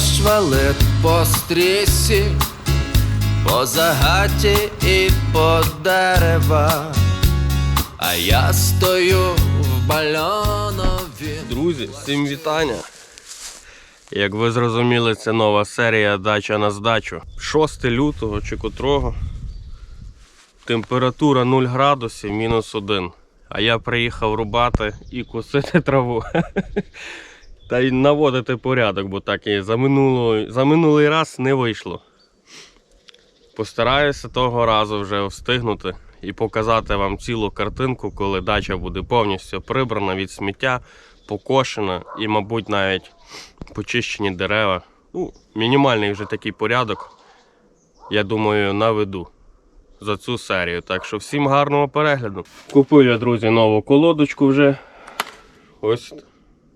Дощ валить по стрісі, по загаті і по дерева, а я стою в бальонові. Друзі, всім вітання. Як ви зрозуміли, це нова серія Дача на здачу. 6 лютого чи котрого. Температура 0 градусів, мінус 1. А я приїхав рубати і косити траву. Та й наводити порядок, бо так і за, минуло, за минулий раз не вийшло. Постараюся того разу вже встигнути і показати вам цілу картинку, коли дача буде повністю прибрана від сміття, покошена і, мабуть, навіть почищені дерева. Ну, мінімальний вже такий порядок, я думаю, наведу за цю серію. Так що всім гарного перегляду. Купив я, друзі, нову колодочку вже. Ось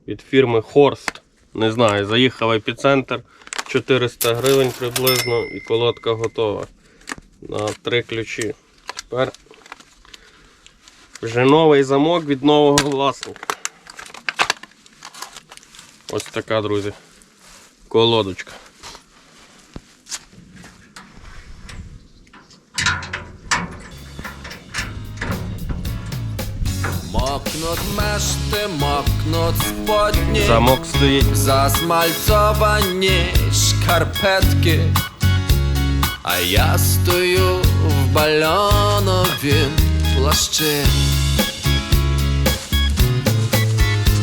від фірми Хорст. Не знаю, заїхав епіцентр 400 гривень приблизно і колодка готова. На три ключі. Тепер вже новий замок від нового власника. Ось така, друзі, колодочка. Мокнуть мешти, мокнуть сподні. Замок стоїть. Засмальцовані шкарпетки, а я стою в бальоновім плащі.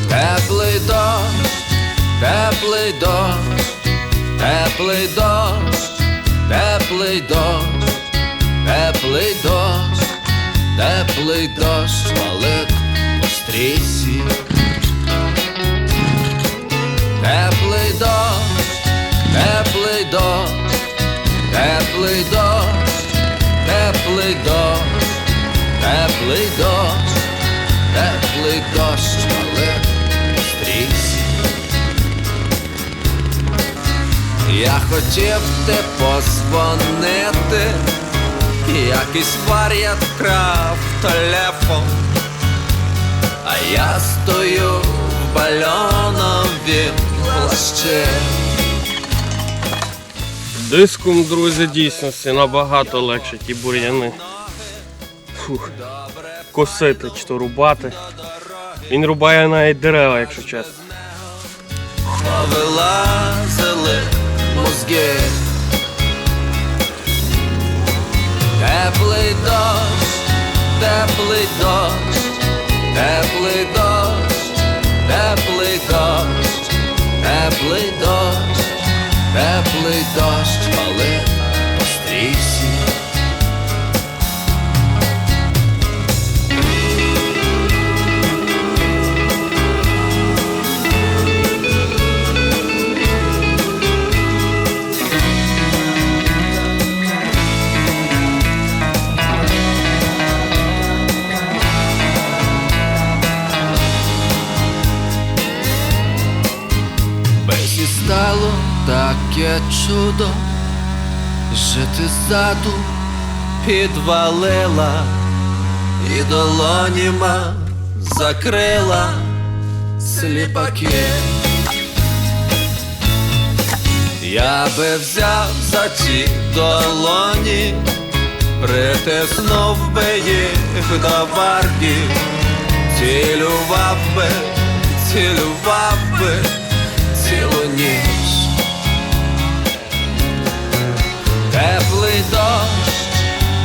Теплий дощ, теплий дощ, теплий дощ, теплий дощ, теплий дощ, теплий дощ валить по стрісі. Теплий дощ, теплий дощ, теплий дощ, теплий дощ, теплий дощ, теплий дощ, але стрійся. Я хотів ти позвонити, якийсь вар'ят вкрав телефон. А я стою в бальоновім плащі. Диском, друзі, дійсності набагато легше ті бур'яни. Фух. Косити чи то рубати. Він рубає навіть дерева, якщо чесно. Повилазили мозги. Теплий дощ, теплий дощ, теплий дощ, теплий дощ, теплий дощ, теплий дощ, ззаду підвалила і долоніма закрила сліпаки. Я би взяв за ці долоні, притиснув би їх до варки, цілював би, цілював би цілу ніч. Теплий дощ,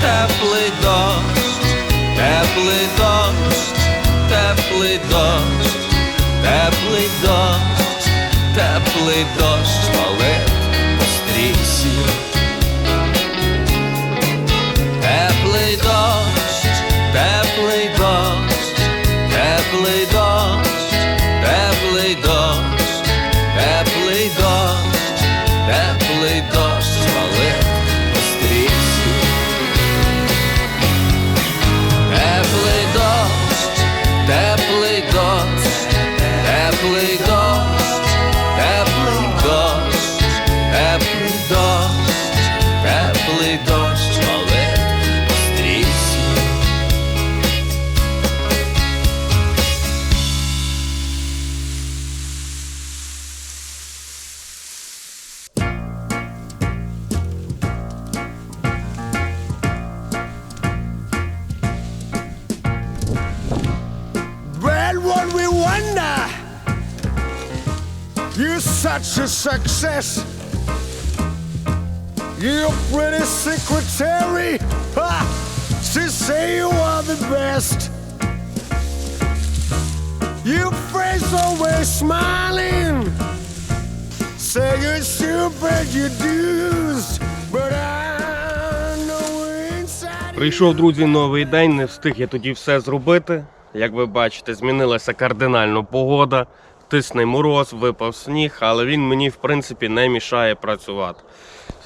теплий дощ, теплий дощ, теплий дощ, теплий дощ, теплий дощ, You're such a success. You're pretty secretary. Ha! She say you are the best. Your face always smiling. Say you should pay your dues, but I know inside. Прийшов, друзі, новий день, не встиг я тоді все зробити. Як ви бачите, змінилася кардинально погода, тисне мороз, випав сніг, але він мені, в принципі, не мішає працювати.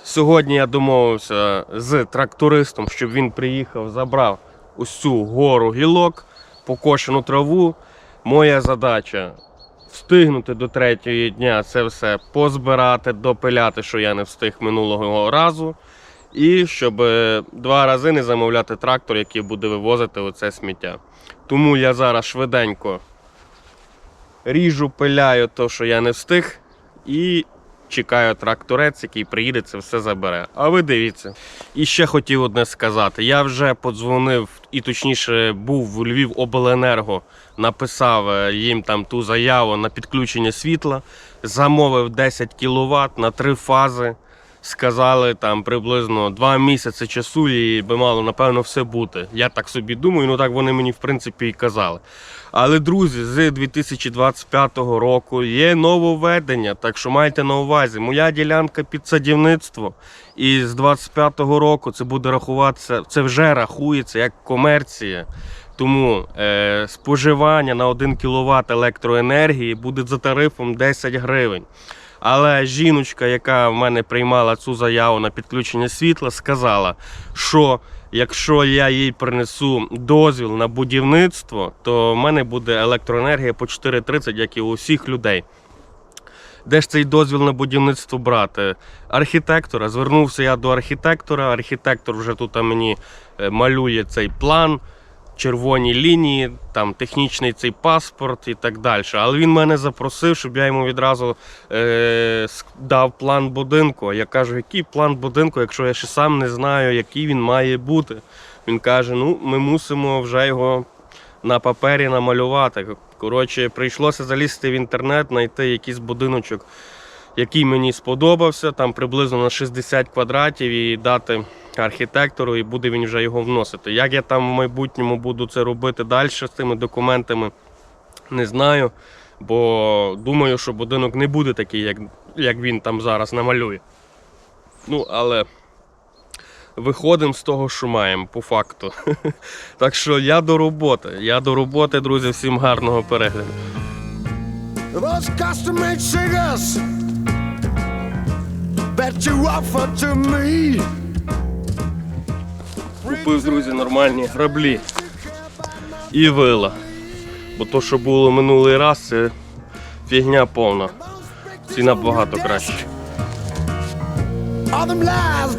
Сьогодні я домовився з трактористом, щоб він приїхав, забрав ось цю гору гілок, покошену траву. Моя задача встигнути до третього дня це все позбирати, допиляти, що я не встиг минулого разу. І щоб е, два рази не замовляти трактор, який буде вивозити оце сміття. Тому я зараз швиденько ріжу, пиляю то, що я не встиг, і чекаю тракторець, який приїде, це все забере. А ви дивіться. І ще хотів одне сказати. Я вже подзвонив, і точніше був в Львів Обленерго, написав е, їм там ту заяву на підключення світла, замовив 10 кВт на три фази. Сказали там приблизно два місяці часу, і би мало напевно все бути. Я так собі думаю, ну так вони мені в принципі і казали. Але друзі, з 2025 року є нововведення, так що майте на увазі, моя ділянка під садівництво. І з 2025 року це буде рахуватися, це вже рахується як комерція. Тому е, споживання на 1 кВт електроенергії буде за тарифом 10 гривень. Але жіночка, яка в мене приймала цю заяву на підключення світла, сказала, що якщо я їй принесу дозвіл на будівництво, то в мене буде електроенергія по 4,30, як і у всіх людей. Де ж цей дозвіл на будівництво брати? Архітектора. Звернувся я до архітектора. Архітектор вже тут мені е, малює цей план, червоні лінії, там технічний цей паспорт і так далі. Але він мене запросив, щоб я йому відразу е, дав план будинку. Я кажу, який план будинку, якщо я ще сам не знаю, який він має бути. Він каже: ну, ми мусимо вже його на папері намалювати. Коротше, прийшлося залізти в інтернет, знайти якийсь будиночок, який мені сподобався, там приблизно на 60 квадратів і дати архітектору, і буде він вже його вносити. Як я там в майбутньому буду це робити далі з цими документами, не знаю. Бо думаю, що будинок не буде такий, як, як він там зараз намалює. Ну, але виходимо з того, що маємо, по факту. Так що я до роботи. Я до роботи, друзі, всім гарного перегляду. That you offer to me. Купив, друзі, нормальні граблі і вила. Бо то, що було минулий раз, це фігня повна. Ціна багато краще. All them lies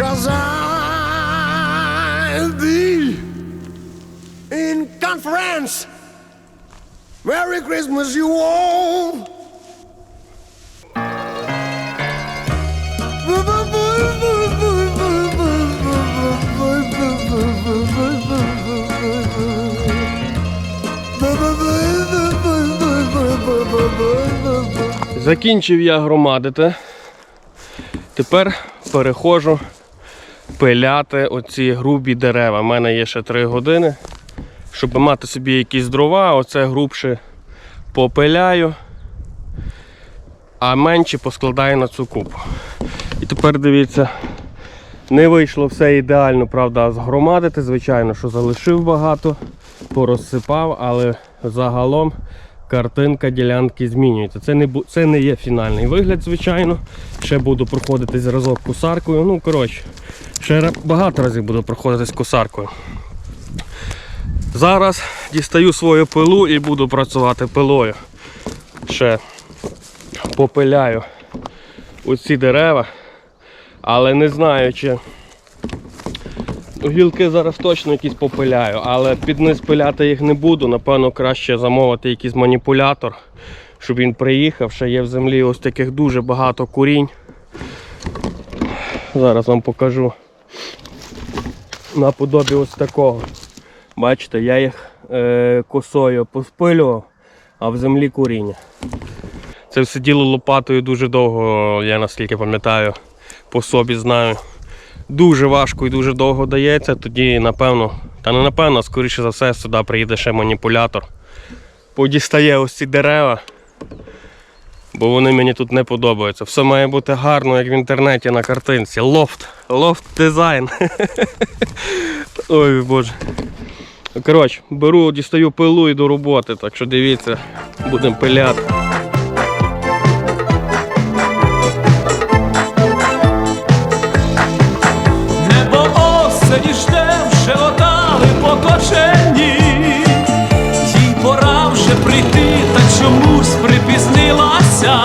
Cause I and thee in conference. Merry Christmas, you all. Закінчив я громадити. Тепер переходжу пиляти оці грубі дерева. У мене є ще 3 години. Щоб мати собі якісь дрова, оце грубше попиляю, а менші поскладаю на цю купу. І тепер дивіться, не вийшло все ідеально, правда, згромадити. Звичайно, що залишив багато, порозсипав, але загалом картинка ділянки змінюється. Це не, це не є фінальний вигляд, звичайно. Ще буду проходити зразок кусаркою. Ну, коротше, ще багато разів буду проходити з кусаркою. Зараз дістаю свою пилу і буду працювати пилою. Ще попиляю оці дерева, але не знаю, чи гілки зараз точно якісь попиляю, але під низ пиляти їх не буду. Напевно, краще замовити якийсь маніпулятор, щоб він приїхав. Ще є в землі ось таких дуже багато курінь. Зараз вам покажу. Наподобі ось такого. Бачите, я їх е, косою поспилював, а в землі куріння. Це все діло лопатою дуже довго, я наскільки пам'ятаю, по собі знаю. Дуже важко і дуже довго дається, тоді напевно, та не напевно, скоріше за все, сюди приїде ще маніпулятор. Подістає ось ці дерева, бо вони мені тут не подобаються. Все має бути гарно, як в інтернеті на картинці. Лофт, лофт дизайн. Ой боже. Коротше, беру, дістаю пилу і до роботи, так що дивіться, будемо пиляти. Отали покочені, їй пора вже прийти, та чомусь припізнилася.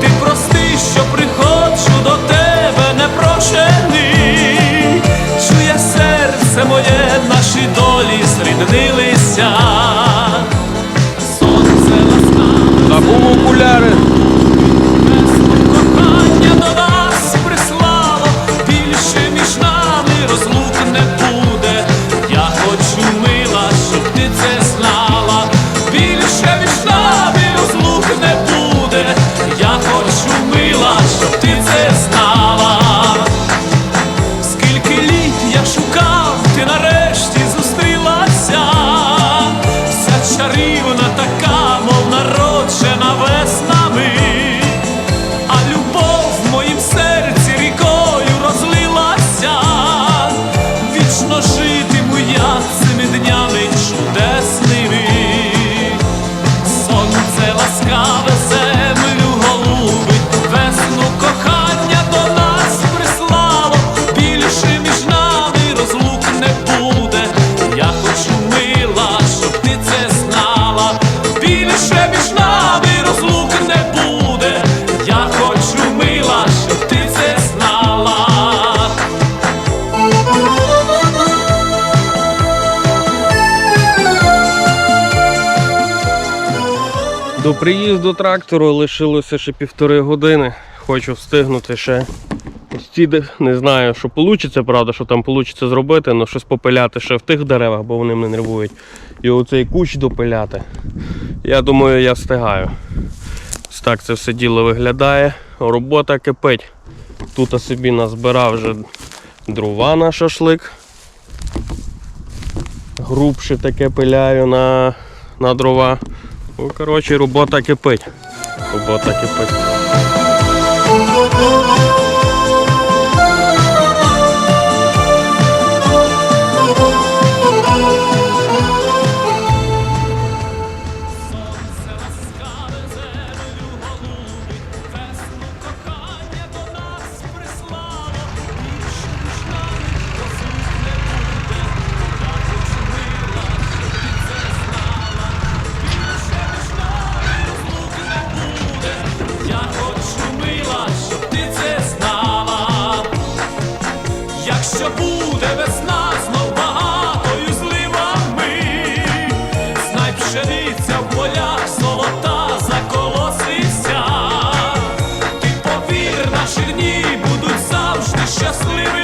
Ти прости, що приходжу до тебе непрошений. Чує серце моє, наші долі зріднилися. Сонце ласкаве. Забув окуляри. До приїзду трактору лишилося ще півтори години. Хочу встигнути ще ось ці, не знаю, що вийде, правда, що там вийде зробити, але щось попиляти ще в тих деревах, бо вони мене нервують. І оцей кущ допиляти. Я думаю, я встигаю. Ось так це все діло виглядає. Робота кипить. Тут собі назбирав вже дрова на шашлик. Грубше таке пиляю на, на дрова. Ну, коротше, робота кипить. Робота кипить. завжди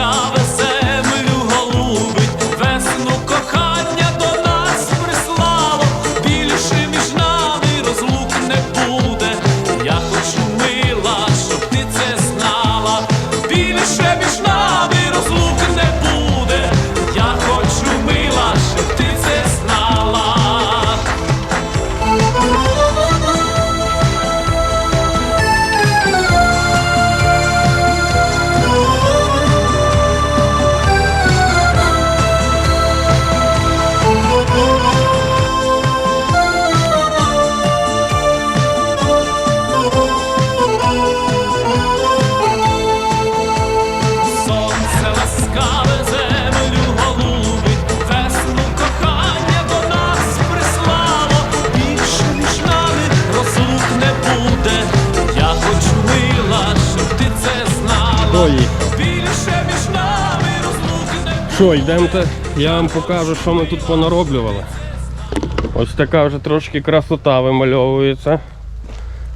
Сонце Що, йдемте, я вам покажу, що ми тут понароблювали. Ось така вже трошки красота вимальовується.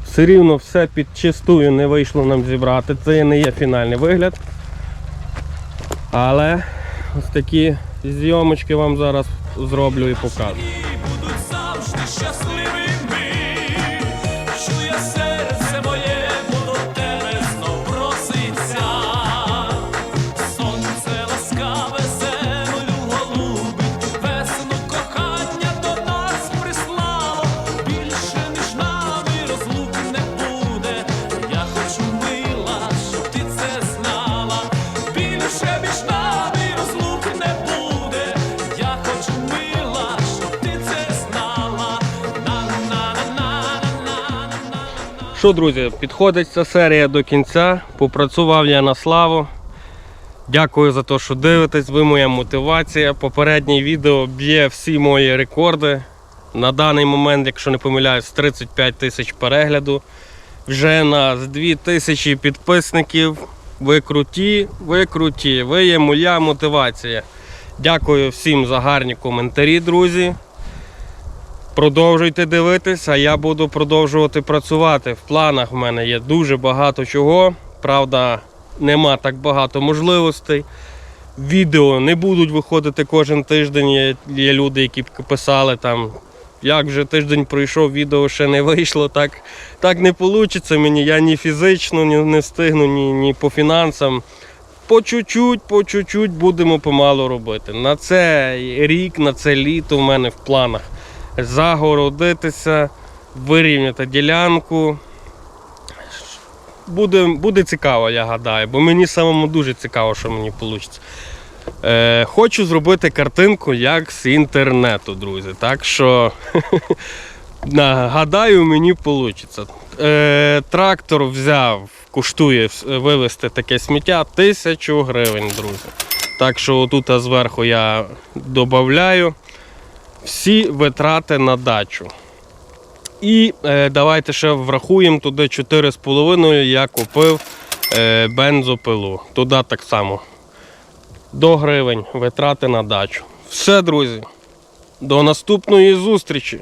Все рівно все під чистую не вийшло нам зібрати. Це не є фінальний вигляд. Але ось такі зйомочки вам зараз зроблю і покажу. Що, друзі, підходить ця серія до кінця. Попрацював я на славу. Дякую за те, що дивитесь. Ви моя мотивація. Попереднє відео б'є всі мої рекорди. На даний момент, якщо не помиляюсь, 35 тисяч перегляду. Вже на 2 тисячі підписників. Ви круті, ви круті, ви є моя мотивація. Дякую всім за гарні коментарі, друзі. Продовжуйте дивитись, а я буду продовжувати працювати. В планах в мене є дуже багато чого. Правда, нема так багато можливостей. Відео не будуть виходити кожен тиждень. Є, є люди, які писали там, як вже тиждень пройшов, відео ще не вийшло. Так, так не вийде мені. Я ні фізично ні, не встигну, ні, ні по фінансам. По чуть-чуть, по чуть-чуть будемо помалу робити. На цей рік, на це літо в мене в планах загородитися, вирівняти ділянку. Буде, буде цікаво, я гадаю, бо мені самому дуже цікаво, що мені вийде. Е, хочу зробити картинку як з інтернету, друзі. Так що гадаю, мені вийде. Е, трактор взяв, коштує вивезти таке сміття тисячу гривень, друзі. Так що тут зверху я додаю всі витрати на дачу. І е, давайте ще врахуємо туди 4,5 я купив е, бензопилу. Туди так само. До гривень витрати на дачу. Все, друзі. До наступної зустрічі!